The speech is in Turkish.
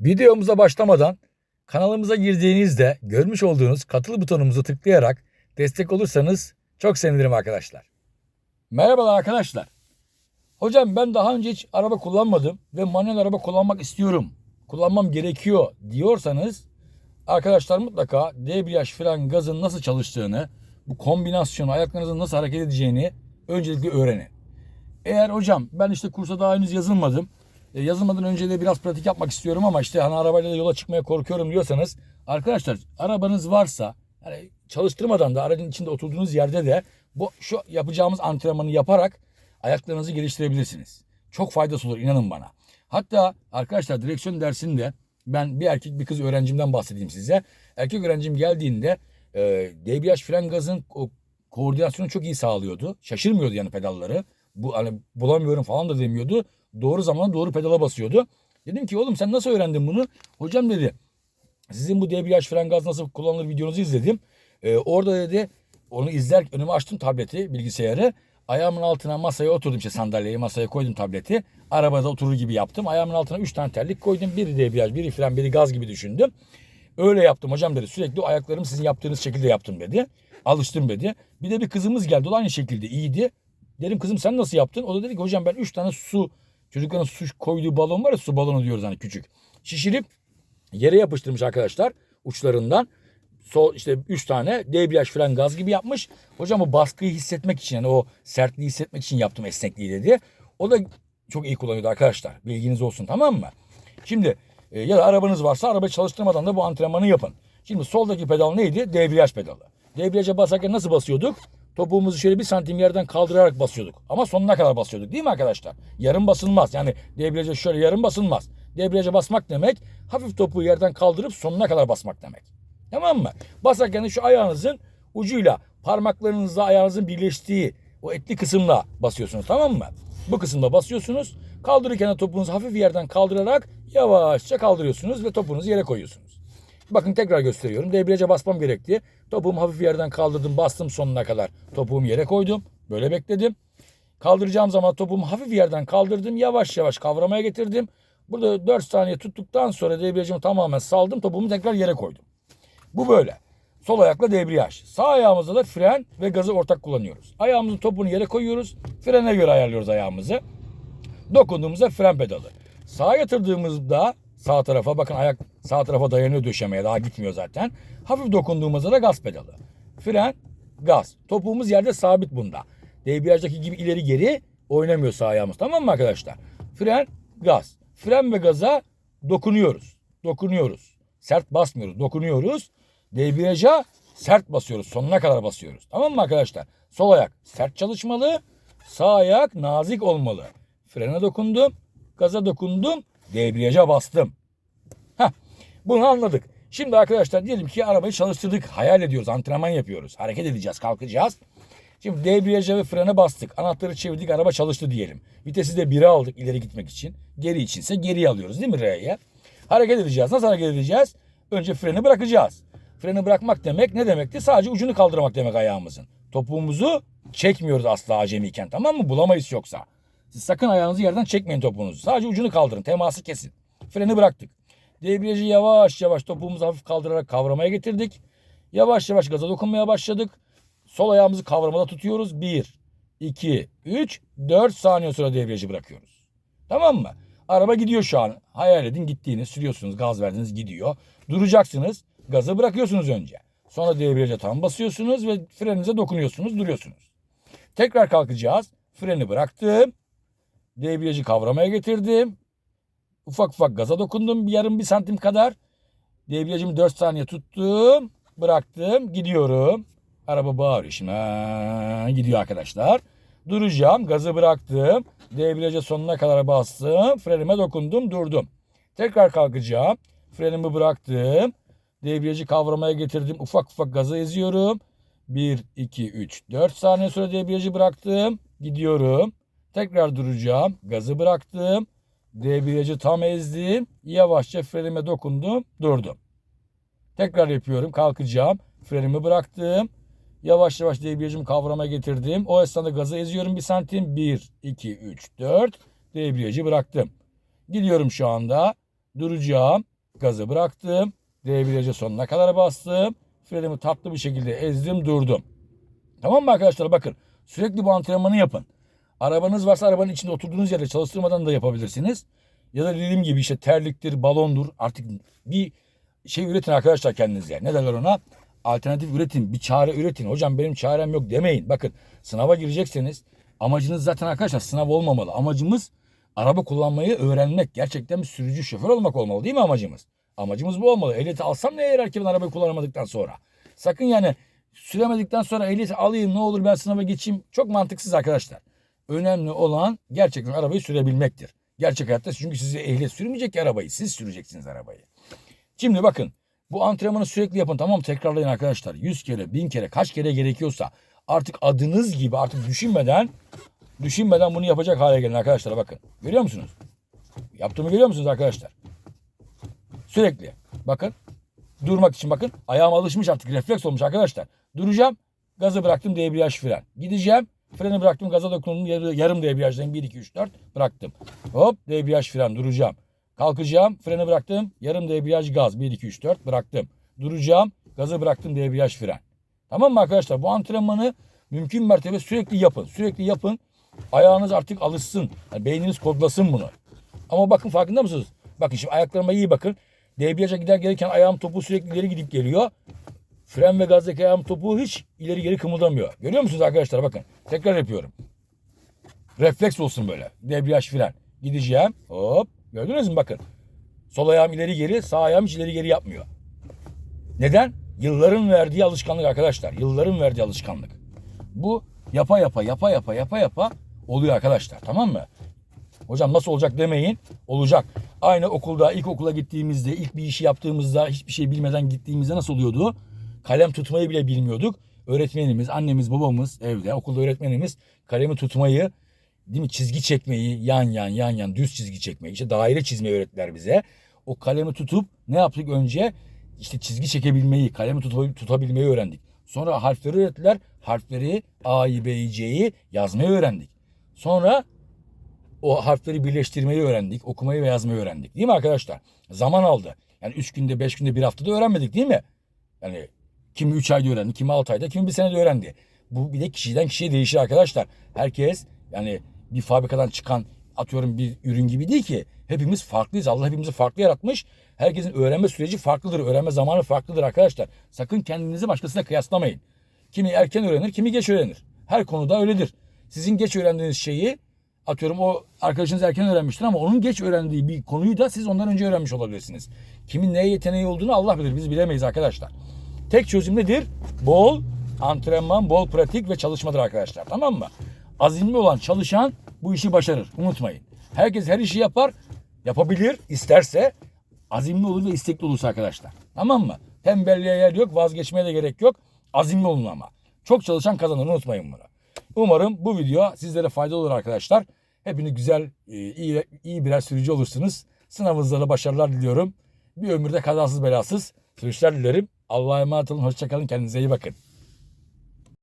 Videomuza başlamadan kanalımıza girdiğinizde görmüş olduğunuz katıl butonumuzu tıklayarak destek olursanız çok sevinirim arkadaşlar. Merhabalar arkadaşlar. Hocam ben daha önce hiç araba kullanmadım ve manuel araba kullanmak istiyorum. Kullanmam gerekiyor diyorsanız arkadaşlar mutlaka debriyaj, fren, gazın nasıl çalıştığını, bu kombinasyonu, ayaklarınızın nasıl hareket edeceğini öncelikle öğrenin. Eğer hocam ben işte kursa daha henüz yazılmadım. E, yazılmadan önce de biraz pratik yapmak istiyorum ama işte hani arabayla da yola çıkmaya korkuyorum diyorsanız arkadaşlar arabanız varsa yani çalıştırmadan da aracın içinde oturduğunuz yerde de bu şu yapacağımız antrenmanı yaparak ayaklarınızı geliştirebilirsiniz. Çok faydası olur inanın bana. Hatta arkadaşlar direksiyon dersinde ben bir erkek bir kız öğrencimden bahsedeyim size. Erkek öğrencim geldiğinde e, debriyaj fren gazın o koordinasyonu çok iyi sağlıyordu. Şaşırmıyordu yani pedalları. Bu hani bulamıyorum falan da demiyordu. Doğru zamanda doğru pedala basıyordu. Dedim ki oğlum sen nasıl öğrendin bunu? Hocam dedi sizin bu debriyaj fren gaz nasıl kullanılır videonuzu izledim. Ee, orada dedi onu izler önüme açtım tableti bilgisayarı. Ayağımın altına masaya oturdum işte sandalyeyi masaya koydum tableti. Arabada oturur gibi yaptım. Ayağımın altına 3 tane terlik koydum. Biri debriyaj, biri fren, biri gaz gibi düşündüm. Öyle yaptım hocam dedi. Sürekli o ayaklarımı sizin yaptığınız şekilde yaptım dedi. Alıştım dedi. Bir de bir kızımız geldi. O da aynı şekilde iyiydi. Dedim kızım sen nasıl yaptın? O da dedi ki hocam ben 3 tane su çocukların su koyduğu balon var ya su balonu diyoruz hani küçük. Şişirip yere yapıştırmış arkadaşlar uçlarından. Sol işte 3 tane debriyaj fren gaz gibi yapmış. Hocam o baskıyı hissetmek için yani o sertliği hissetmek için yaptım esnekliği dedi. O da çok iyi kullanıyordu arkadaşlar. Bilginiz olsun tamam mı? Şimdi e, ya da arabanız varsa arabayı çalıştırmadan da bu antrenmanı yapın. Şimdi soldaki pedal neydi? Debriyaj pedalı. Debriyaja basarken nasıl basıyorduk? Topuğumuzu şöyle bir santim yerden kaldırarak basıyorduk. Ama sonuna kadar basıyorduk değil mi arkadaşlar? Yarım basılmaz. Yani debriyaja şöyle yarım basılmaz. Debriyaja basmak demek hafif topuğu yerden kaldırıp sonuna kadar basmak demek. Tamam mı? Basarken de şu ayağınızın ucuyla parmaklarınızla ayağınızın birleştiği o etli kısımla basıyorsunuz tamam mı? Bu kısımda basıyorsunuz. Kaldırırken de topuğunuzu hafif yerden kaldırarak yavaşça kaldırıyorsunuz ve topuğunuzu yere koyuyorsunuz. Bakın tekrar gösteriyorum. Debriyaja basmam gerekti. Topuğumu hafif yerden kaldırdım. Bastım sonuna kadar. Topuğumu yere koydum. Böyle bekledim. Kaldıracağım zaman topuğumu hafif yerden kaldırdım. Yavaş yavaş kavramaya getirdim. Burada 4 saniye tuttuktan sonra debriyajımı tamamen saldım. Topuğumu tekrar yere koydum. Bu böyle. Sol ayakla debriyaj. Sağ ayağımızda da fren ve gazı ortak kullanıyoruz. Ayağımızın topunu yere koyuyoruz. Frene göre ayarlıyoruz ayağımızı. Dokunduğumuzda fren pedalı. Sağa yatırdığımızda sağ tarafa bakın ayak sağ tarafa dayanıyor döşemeye daha gitmiyor zaten. Hafif dokunduğumuzda da gaz pedalı. Fren, gaz. Topuğumuz yerde sabit bunda. Debriyajdaki gibi ileri geri oynamıyor sağ ayağımız tamam mı arkadaşlar? Fren, gaz. Fren ve gaza dokunuyoruz. Dokunuyoruz. Sert basmıyoruz. Dokunuyoruz. Debriyaja sert basıyoruz. Sonuna kadar basıyoruz. Tamam mı arkadaşlar? Sol ayak sert çalışmalı. Sağ ayak nazik olmalı. Frene dokundum. Gaza dokundum. Debriyaja bastım. Heh, bunu anladık. Şimdi arkadaşlar diyelim ki arabayı çalıştırdık. Hayal ediyoruz. Antrenman yapıyoruz. Hareket edeceğiz. Kalkacağız. Şimdi debriyaja ve frene bastık. Anahtarı çevirdik. Araba çalıştı diyelim. Vitesi de 1'e aldık ileri gitmek için. Geri içinse geriye alıyoruz değil mi R'ye? Hareket edeceğiz. Nasıl hareket edeceğiz? Önce freni bırakacağız. Freni bırakmak demek ne demekti? Sadece ucunu kaldırmak demek ayağımızın. Topuğumuzu çekmiyoruz asla acemiyken tamam mı? Bulamayız yoksa. Siz sakın ayağınızı yerden çekmeyin topuğunuzu. Sadece ucunu kaldırın. Teması kesin. Freni bıraktık. Debriyajı yavaş yavaş topuğumuzu hafif kaldırarak kavramaya getirdik. Yavaş yavaş gaza dokunmaya başladık. Sol ayağımızı kavramada tutuyoruz. 1, 2, 3, 4 saniye sonra debriyajı bırakıyoruz. Tamam mı? Araba gidiyor şu an. Hayal edin gittiğini sürüyorsunuz. Gaz verdiniz gidiyor. Duracaksınız. Gazı bırakıyorsunuz önce. Sonra debriyaja tam basıyorsunuz ve freninize dokunuyorsunuz. Duruyorsunuz. Tekrar kalkacağız. Freni bıraktım. Debriyajı kavramaya getirdim. Ufak ufak gaza dokundum bir yarım bir santim kadar. Debriyajımı 4 saniye tuttum. Bıraktım. Gidiyorum. Araba bağırıyor şimdi. Ha, gidiyor arkadaşlar. Duracağım. Gazı bıraktım. Debriyaja sonuna kadar bastım. Frenime dokundum. Durdum. Tekrar kalkacağım. Frenimi bıraktım. Debriyajı kavramaya getirdim. Ufak ufak gazı eziyorum. 1, 2, 3, 4 saniye sonra debriyajı bıraktım. Gidiyorum. Tekrar duracağım. Gazı bıraktım. Debriyajı tam ezdim. Yavaşça frenime dokundum. Durdum. Tekrar yapıyorum. Kalkacağım. Frenimi bıraktım. Yavaş yavaş debriyajımı kavramaya getirdim. O esnada gazı eziyorum bir santim. 1, 2, 3, 4. Debriyajı bıraktım. Gidiyorum şu anda. Duracağım. Gazı bıraktım. Debriyaja sonuna kadar bastım. Frenimi tatlı bir şekilde ezdim durdum. Tamam mı arkadaşlar bakın. Sürekli bu antrenmanı yapın. Arabanız varsa arabanın içinde oturduğunuz yerde çalıştırmadan da yapabilirsiniz. Ya da dediğim gibi işte terliktir, balondur. Artık bir şey üretin arkadaşlar kendinize. Ne derler ona? Alternatif üretin, bir çare üretin. Hocam benim çarem yok demeyin. Bakın sınava girecekseniz amacınız zaten arkadaşlar sınav olmamalı. Amacımız araba kullanmayı öğrenmek. Gerçekten bir sürücü şoför olmak olmalı değil mi amacımız? Amacımız bu olmalı. Ehliyeti alsam ne yarar ki ben arabayı kullanamadıktan sonra? Sakın yani süremedikten sonra ehliyeti alayım ne olur ben sınava geçeyim. Çok mantıksız arkadaşlar. Önemli olan gerçekten arabayı sürebilmektir. Gerçek hayatta çünkü size ehliyet sürmeyecek ki arabayı. Siz süreceksiniz arabayı. Şimdi bakın bu antrenmanı sürekli yapın tamam? Tekrarlayın arkadaşlar. 100 kere, 1000 kere, kaç kere gerekiyorsa artık adınız gibi artık düşünmeden düşünmeden bunu yapacak hale gelin arkadaşlar bakın. Görüyor musunuz? Yaptığımı görüyor musunuz arkadaşlar? Sürekli. Bakın. Durmak için bakın. Ayağım alışmış artık refleks olmuş arkadaşlar. Duracağım. Gazı bıraktım debriyaj fren. Gideceğim. Freni bıraktım gaza dokundum. Yarı- Yarım debriyajdayım. 1, 2, 3, 4 bıraktım. Hop debriyaj fren duracağım. Kalkacağım. Freni bıraktım. Yarım debriyaj gaz. 1, 2, 3, 4 bıraktım. Duracağım. Gazı bıraktım debriyaj fren. Tamam mı arkadaşlar? Bu antrenmanı mümkün mertebe sürekli yapın. Sürekli yapın. Ayağınız artık alışsın. Yani beyniniz kodlasın bunu. Ama bakın farkında mısınız? Bakın şimdi ayaklarıma iyi bakın. Debriyaja gider gelirken ayağım topu sürekli ileri gidip geliyor. Fren ve gazdaki ayağım topu hiç ileri geri kımıldamıyor. Görüyor musunuz arkadaşlar? Bakın. Tekrar yapıyorum. Refleks olsun böyle. Debriyaj fren. Gideceğim. Hop. Gördünüz mü? Bakın. Sol ayağım ileri geri, sağ ayağım hiç ileri geri yapmıyor. Neden? Yılların verdiği alışkanlık arkadaşlar. Yılların verdiği alışkanlık. Bu yapa yapa yapa yapa yapa yapa oluyor arkadaşlar. Tamam mı? Hocam nasıl olacak demeyin. Olacak. Aynı okulda ilk okula gittiğimizde ilk bir işi yaptığımızda hiçbir şey bilmeden gittiğimizde nasıl oluyordu? Kalem tutmayı bile bilmiyorduk. Öğretmenimiz, annemiz, babamız evde okulda öğretmenimiz kalemi tutmayı değil mi çizgi çekmeyi yan yan yan yan düz çizgi çekmeyi işte daire çizmeyi öğrettiler bize. O kalemi tutup ne yaptık önce? İşte çizgi çekebilmeyi, kalemi tuta- tutabilmeyi öğrendik. Sonra harfleri öğrettiler. Harfleri A'yı, B'yi, C'yi yazmayı öğrendik. Sonra o harfleri birleştirmeyi öğrendik. Okumayı ve yazmayı öğrendik. Değil mi arkadaşlar? Zaman aldı. Yani 3 günde, 5 günde, bir haftada öğrenmedik değil mi? Yani kimi 3 ayda öğrendi, kimi 6 ayda, kimi bir senede öğrendi. Bu bir de kişiden kişiye değişir arkadaşlar. Herkes yani bir fabrikadan çıkan atıyorum bir ürün gibi değil ki. Hepimiz farklıyız. Allah hepimizi farklı yaratmış. Herkesin öğrenme süreci farklıdır. Öğrenme zamanı farklıdır arkadaşlar. Sakın kendinizi başkasıyla kıyaslamayın. Kimi erken öğrenir, kimi geç öğrenir. Her konuda öyledir. Sizin geç öğrendiğiniz şeyi atıyorum o arkadaşınız erken öğrenmiştir ama onun geç öğrendiği bir konuyu da siz ondan önce öğrenmiş olabilirsiniz. Kimin neye yeteneği olduğunu Allah bilir. Biz bilemeyiz arkadaşlar. Tek çözüm nedir? Bol antrenman, bol pratik ve çalışmadır arkadaşlar. Tamam mı? Azimli olan çalışan bu işi başarır. Unutmayın. Herkes her işi yapar, yapabilir isterse azimli olur ve istekli olursa arkadaşlar. Tamam mı? Tembelliğe yer yok, vazgeçmeye de gerek yok. Azimli olun ama. Çok çalışan kazanır unutmayın bunu. Umarım bu video sizlere faydalı olur arkadaşlar. Hepiniz güzel, e, iyi, iyi birer sürücü olursunuz. Sınavınızda da başarılar diliyorum. Bir ömürde kazasız belasız sürüşler dilerim. Allah'a emanet olun. Hoşçakalın. Kendinize iyi bakın.